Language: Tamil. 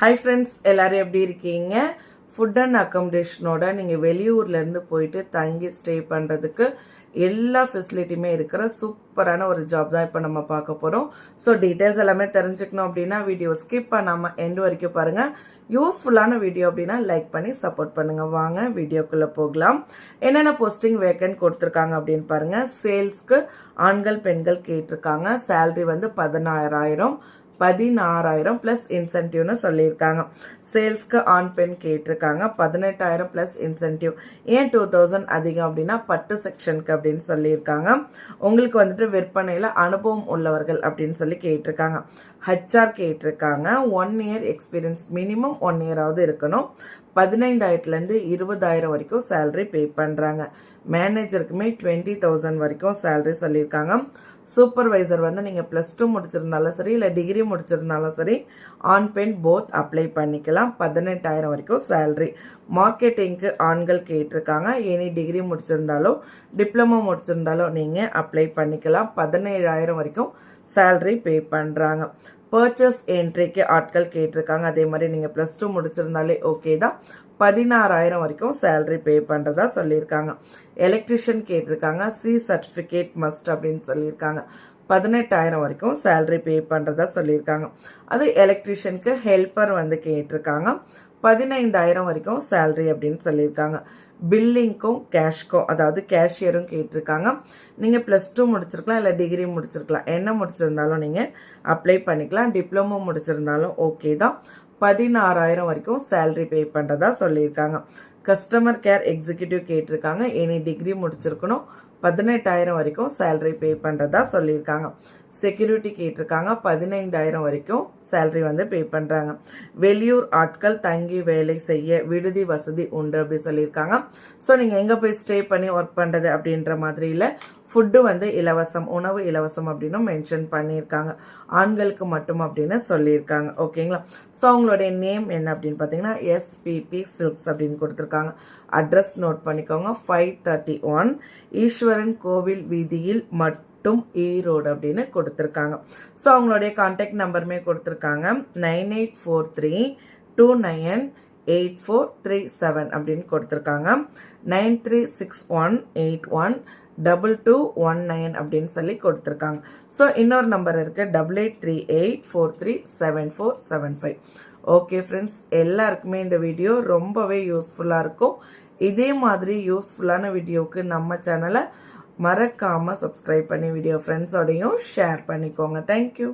ஹாய் ஃப்ரெண்ட்ஸ் எல்லாரும் எப்படி இருக்கீங்க? ஃபுட் அண்ட் அக்கமடேஷனோட நீங்கள் வெளியூர்லேருந்து போயிட்டு தங்கி ஸ்டே பண்ணுறதுக்கு எல்லா ஃபெசிலிட்டியுமே இருக்கிற சூப்பரான ஒரு ஜாப் தான் இப்போ நம்ம பார்க்க போகிறோம் ஸோ டீட்டெயில்ஸ் எல்லாமே தெரிஞ்சுக்கணும் அப்படின்னா வீடியோ ஸ்கிப் பண்ணாமல் எண்டு வரைக்கும் பாருங்கள் யூஸ்ஃபுல்லான வீடியோ அப்படின்னா லைக் பண்ணி சப்போர்ட் பண்ணுங்கள் வாங்க வீடியோக்குள்ளே போகலாம். என்னென்ன போஸ்டிங் வேக்கன்ட் கொடுத்துருக்காங்க அப்படின்னு பாருங்கள் சேல்ஸ்க்கு ஆண்கள் பெண்கள் கேட்டிருக்காங்க. சேல்ரி வந்து பதினாறாயிரம். பதினாறாயிரம் ப்ளஸ் இன்சென்டிவ்னு சொல்லியிருக்காங்க. சேல்ஸ்க்கு ஆண் பெண் கேட்டிருக்காங்க. பதினெட்டாயிரம் plus incentive and two thousand அதிகம் அப்படின்னா பட்டு செக்ஷனுக்கு அப்படின்னு சொல்லியிருக்காங்க. உங்களுக்கு வந்துட்டு விற்பனையில் அனுபவம் உள்ளவர்கள் அப்படின்னு சொல்லி கேட்டிருக்காங்க. ஹச்ஆர் கேட்டிருக்காங்க. One year experience minimum one இயராவது இருக்கணும். பதினைந்தாயிரத்துலேருந்து இருபதாயிரம் வரைக்கும் சேலரி பே பண்ணுறாங்க மேனேஜருக்குமே டுவெண்ட்டி தௌசண்ட் வரைக்கும் சேலரி சொல்லியிருக்காங்க. சூப்பர்வைசர் வந்து நீங்கள் ப்ளஸ் டூ முடிச்சிருந்தாலும் சரி இல்லை டிகிரி முடிச்சிருந்தாலும் சரி ஆன் பெண் போத் அப்ளை பண்ணிக்கலாம். பதினெட்டாயிரம் வரைக்கும் சேல்ரி மார்க்கெட்டிங்க்கு ஆண்கள் கேட்டிருக்காங்க. எனி டிகிரி முடிச்சிருந்தாலோ டிப்ளமோ முடிச்சிருந்தாலோ நீங்கள் அப்ளை பண்ணிக்கலாம். பதினேழாயிரம் வரைக்கும் சேல்ரி பே பண்ணுறாங்க பர்ச்சேஸ் என்ட்ரிக்கு ஆட்கள் கேட்டிருக்காங்க. அதே மாதிரி நீங்கள் ப்ளஸ் டூ முடிச்சிருந்தாலே ஓகே தான். பதினாறாயிரம் வரைக்கும் சேலரி பே பண்ணுறதா சொல்லியிருக்காங்க. எலக்ட்ரிஷியன் கேட்டிருக்காங்க. சி சர்டிஃபிகேட் மஸ்ட் அப்படின்னு சொல்லியிருக்காங்க. பதினெட்டாயிரம் வரைக்கும் சேலரி பே பண்ணுறதா சொல்லியிருக்காங்க. அது எலக்ட்ரிஷியனுக்கு ஹெல்ப்பர் வந்து கேட்டிருக்காங்க. பதினைந்தாயிரம் வரைக்கும் சேல்ரி அப்படின்னு சொல்லியிருக்காங்க. பில்லிங்க்கும் கேஷ்க்கும் அதாவது கேஷியரும் கேட்டிருக்காங்க. நீங்கள் ப்ளஸ் டூ முடிச்சிருக்கலாம் இல்லை டிகிரி முடிச்சிருக்கலாம். என்ன முடிச்சிருந்தாலும் நீங்கள் அப்ளை பண்ணிக்கலாம். டிப்ளமோ முடிச்சிருந்தாலும் ஓகே தான். பதினாறாயிரம் வரைக்கும் சேல்ரி பே பண்ணுறதா சொல்லியிருக்காங்க. கஸ்டமர் கேர் எக்ஸிக்யூட்டிவ் கேட்டிருக்காங்க. எனி டிகிரி முடிச்சிருக்கணும். பதினெட்டாயிரம் வரைக்கும் சேலரி பே பண்ணுறதா சொல்லியிருக்காங்க. செக்யூரிட்டி கேட்டிருக்காங்க. பதினைந்தாயிரம் வரைக்கும் சேலரி வந்து பே பண்ணுறாங்க வெளியூர் ஆட்கள் தங்கி வேலை செய்ய விடுதி வசதி உண்டு அப்படி சொல்லியிருக்காங்க. ஸோ நீங்கள் எங்கே போய் ஸ்டே பண்ணி ஒர்க் பண்ணுறது அப்படின்ற மாதிரி இல்லை ஃபுட்டு வந்து இலவசம் உணவு இலவசம் அப்படின்னு மென்ஷன் பண்ணியிருக்காங்க. ஆண்களுக்கு மட்டும் அப்படின்னு சொல்லியிருக்காங்க. ஓகேங்களா ஸோ அவங்களுடைய நேம் என்ன அப்படின்னு பார்த்தீங்கன்னா எஸ்பிபி சில்க்ஸ் அப்படின்னு கொடுத்துருக்காங்க. அட்ரஸ் நோட் பண்ணிக்கோங்க. ஃபைவ் தேர்ட்டி ஒன் ஈஸ்வரன் கோவில் வீதியில் மட்டும் ஈரோடு அப்படின்னு கொடுத்துருக்காங்க. ஸோ அவங்களுடைய கான்டாக்ட் நம்பருமே கொடுத்துருக்காங்க. Nine eight four three two nine eight four three seven அப்படின்னு கொடுத்துருக்காங்க. Nine three six one eight one double two one nine அப்படின்னு சொல்லி கொடுத்துருக்காங்க. ஸோ இன்னொரு நம்பர் இருக்குது double eight three eight four three seven four seven five okay friends எல்லாருக்குமே இந்த வீடியோ ரொம்பவே யூஸ்ஃபுல்லாக இருக்கும். இதே மாதிரி யூஸ்ஃபுல்லான வீடியோவுக்கு நம்ம சேனலை மறக்காமல் சப்ஸ்கிரைப் பண்ணி வீடியோ ஃப்ரெண்ட்ஸோடையும் ஷேர் பண்ணிக்கோங்க. Thank you